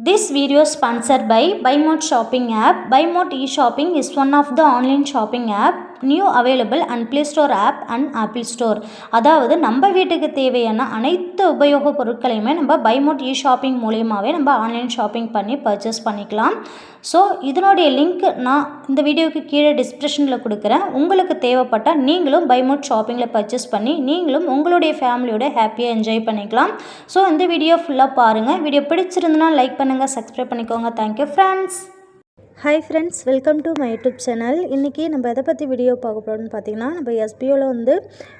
This video is sponsored by BuyMode shopping app. BuyMode e-shopping is one of the online shopping app now available and play store app and Apple store அதாவது நம்ம வீட்டுக்கு தேவையான அனைத்து உபயோக பொருட்களையுமே நம்ம பைமோட் இ shopping மூலியமாகவே நம்ம ஆன்லைன் ஷாப்பிங் பண்ணி பர்ச்சேஸ் பண்ணிக்கலாம். ஸோ இதனுடைய லிங்க் நான் இந்த வீடியோக்கு கீழே டிஸ்கிரிப்ஷனில் கொடுக்குறேன். உங்களுக்கு தேவைப்பட்டால் நீங்களும் பைமோட் ஷாப்பிங்கில் பர்ச்சேஸ் பண்ணி நீங்களும் உங்களுடைய ஃபேமிலியோட ஹாப்பியாக என்ஜாய் பண்ணிக்கலாம். ஸோ இந்த வீடியோ ஃபுல்லாக பாருங்கள் வீடியோ பிடிச்சிருந்துன்னா லைக் பண்ணுங்கள் சப்ஸ்கிரைப் பண்ணிக்கோங்க. Thank you friends hi friends welcome to my YouTube channel இன்றைக்கி நம்ம எதை பற்றி வீடியோ பார்க்க போகிறோம்னு பார்த்தீங்கன்னா நம்ம எஸ்பிஓவில் வந்து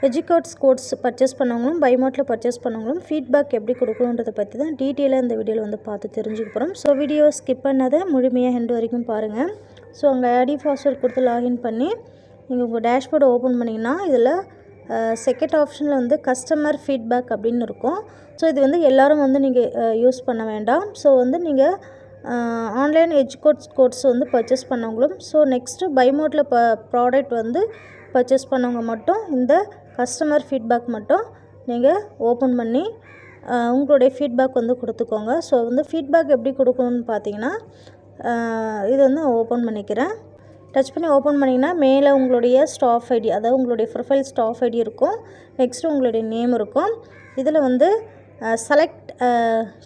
எஜுகேட்ஸ் கோர்ஸ் பர்ச்சேஸ் பண்ணவங்களும் பைமோட்டில் பர்ச்சேஸ் பண்ணவங்களும் ஃபீட்பேக் எப்படி கொடுக்கணுன்றதை பற்றி தான் டீட்டெயிலாக இந்த வீடியோவில் வந்து பார்த்து தெரிஞ்சுக்க போகிறோம் ஸோ வீடியோ ஸ்கிப் பண்ணதை முழுமையாக ஹெண்ட் வரைக்கும் பாருங்கள் ஸோ உங்கள் ஐடி பாஸ்வேர்ட் கொடுத்து லாகின் பண்ணி நீங்கள் உங்கள் டேஷ்போர்டை ஓப்பன் பண்ணிங்கன்னா இதில் செகண்ட் ஆப்ஷனில் வந்து கஸ்டமர் ஃபீட்பேக் அப்படின்னு இருக்கும். ஸோ இது வந்து எல்லோரும் வந்து நீங்கள் யூஸ் பண்ண வேண்டாம். ஸோ வந்து நீங்கள் ஆன்லைன் எஜுகோட்ஸ் கோர்ஸ் வந்து பர்ச்சேஸ் பண்ணவங்களும் ஸோ நெக்ஸ்ட்டு பைமோட்டில் ப ப்ராடக்ட் வந்து பர்ச்சேஸ் பண்ணவங்க மட்டும் இந்த கஸ்டமர் ஃபீட்பேக் மட்டும் நீங்கள் ஓப்பன் பண்ணி உங்களுடைய ஃபீட்பேக் வந்து கொடுத்துக்கோங்க. ஸோ வந்து ஃபீட்பேக் எப்படி கொடுக்கணும்னு பார்த்தீங்கன்னா இது வந்து ஓப்பன் பண்ணிக்கிறேன். டச் பண்ணி ஓப்பன் பண்ணிங்கன்னா மேலே உங்களுடைய ஸ்டாஃப் ஐடி அதாவது உங்களுடைய ப்ரொஃபைல் ஸ்டாஃப் ஐடி இருக்கும். நெக்ஸ்ட்டு உங்களுடைய நேம் இருக்கும். இதில் வந்து செலக்ட்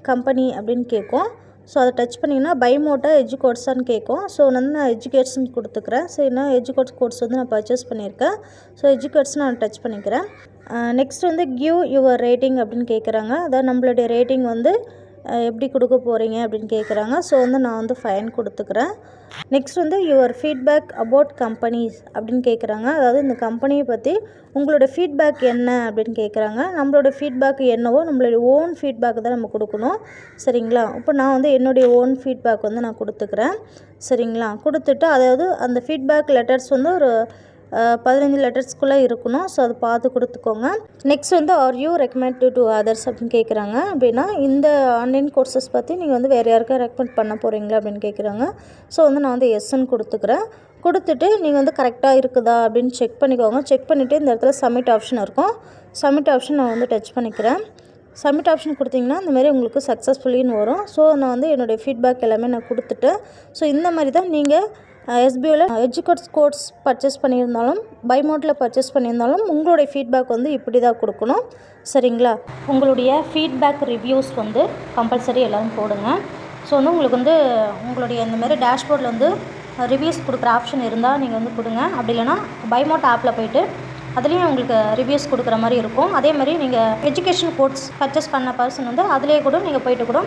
கம்பெனி அப்படின்னு கேட்கும். ஸோ அதை டச் பண்ணிங்கன்னா பைமோட்டா எஜுகோட்ஸான்னு கேட்கும். ஸோ வந்து நான் எஜுகேட்ஸ்னு கொடுத்துக்கிறேன். ஸோ என்ன எஜுகோட்ஸ் கோர்ஸ் வந்து நான் பர்ச்சேஸ் பண்ணியிருக்கேன். ஸோ எஜுகேட்ஸ் நான் டச் பண்ணிக்கிறேன். நெக்ஸ்ட் வந்து கிவ் யுவர் ரேட்டிங் அப்படின்னு கேட்குறாங்க. அதாவது நம்மளுடைய ரேட்டிங் வந்து எப்படி கொடுக்க போகிறீங்க அப்படின்னு கேட்குறாங்க ஸோ வந்து நான் வந்து ஃபைன் கொடுத்துக்கிறேன். நெக்ஸ்ட் வந்து யுவர் ஃபீட்பேக் அபவுட் கம்பெனிஸ் அப்படின்னு கேட்குறாங்க அதாவது இந்த கம்பெனியை பற்றி உங்களோட ஃபீட்பேக் என்ன அப்படின்னு கேட்குறாங்க நம்மளோட ஃபீட்பேக் என்னவோ நம்மளுடைய ஓன் ஃபீட்பேக் தான் நம்ம கொடுக்கணும். சரிங்களா? இப்போ நான் வந்து என்னுடைய ஓன் ஃபீட்பேக் வந்து நான் கொடுத்துக்கிறேன். சரிங்களா? கொடுத்துட்டு அதாவது அந்த ஃபீட்பேக் லெட்டர்ஸ் வந்து ஒரு பதினஞ்சு லெட்டர்ஸ்க்குள்ளே இருக்கணும். ஸோ அதை பார்த்து கொடுத்துக்கோங்க. நெக்ஸ்ட் வந்து are you recommend to others அப்படின்னு கேட்குறாங்க அப்படின்னா இந்த ஆன்லைன் கோர்சஸ் பற்றி நீங்கள் வந்து வேறு யாருக்கா ரெக்கமெண்ட் பண்ண போகிறீங்களா அப்படின்னு கேட்குறாங்க ஸோ வந்து நான் வந்து எஸ்ன்னு கொடுத்துக்கிறேன். கொடுத்துட்டு நீங்கள் வந்து கரெக்டாக இருக்குதா அப்படின்னு செக் பண்ணிக்கோங்க. செக் பண்ணிவிட்டு இந்த இடத்துல சப்மிட் ஆப்ஷன் இருக்கும். சப்மிட் ஆப்ஷன் நான் வந்து டச் பண்ணிக்கிறேன். சப்மிட் ஆப்ஷன் கொடுத்தீங்கன்னா இந்தமாரி உங்களுக்கு சக்ஸஸ்ஃபுல்லின்னு வரும். ஸோ நான் வந்து என்னுடைய ஃபீட்பேக் எல்லாமே நான் கொடுத்துட்டேன் ஸோ இந்த மாதிரி தான் நீங்கள் எஸ்பிஓவில் எஜுகேட் கோர்ஸ் பர்ச்சேஸ் பண்ணியிருந்தாலும் பைமோட்டில் பர்ச்சேஸ் பண்ணியிருந்தாலும் உங்களுடைய ஃபீட்பேக் வந்து இப்படி தான் கொடுக்கணும். சரிங்களா? உங்களுடைய ஃபீட்பேக் ரிவ்யூஸ் வந்து கம்பல்சரி எல்லோரும் போடுங்க. ஸோ வந்து உங்களுக்கு வந்து உங்களுடைய இந்தமாரி டேஷ்போர்டில் வந்து ரிவ்யூஸ் கொடுக்குற ஆப்ஷன் இருந்தால் நீங்கள் வந்து கொடுங்க. அப்படி இல்லைனா பைமோட் ஆப்பில் போயிட்டு அதுலேயும் உங்களுக்கு ரிவ்யூஸ் கொடுக்குற மாதிரி இருக்கும். அதே மாதிரி நீங்கள் எஜுகேஷன் கோர்ஸ் பர்ச்சேஸ் பண்ண பர்சன் வந்து அதிலே கூட நீங்கள் போயிட்டு கூட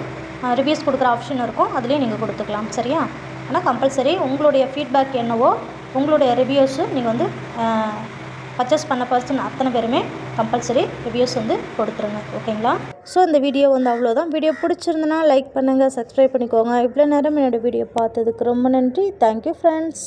ரிவ்யூஸ் கொடுக்குற ஆப்ஷன் இருக்கும். அதுலேயும் நீங்கள் கொடுத்துக்கலாம். சரியா? ஆனால் கம்பல்சரி உங்களுடைய ஃபீட்பேக் என்னவோ உங்களுடைய ரிவ்யூஸு நீங்கள் வந்து பர்ச்சேஸ் பண்ண பர்சன் அத்தனை பேருமே கம்பல்சரி ரிவ்யூஸ் வந்து கொடுத்துருங்க. ஓகேங்களா? ஸோ இந்த வீடியோ வந்து அவ்வளோதான். வீடியோ பிடிச்சிருந்தனா லைக் பண்ணுங்கள் சப்ஸ்கிரைப் பண்ணிக்கோங்க. இவ்வளோ நேரம் என்னோடய வீடியோ பார்த்ததுக்கு ரொம்ப நன்றி. Thank you friends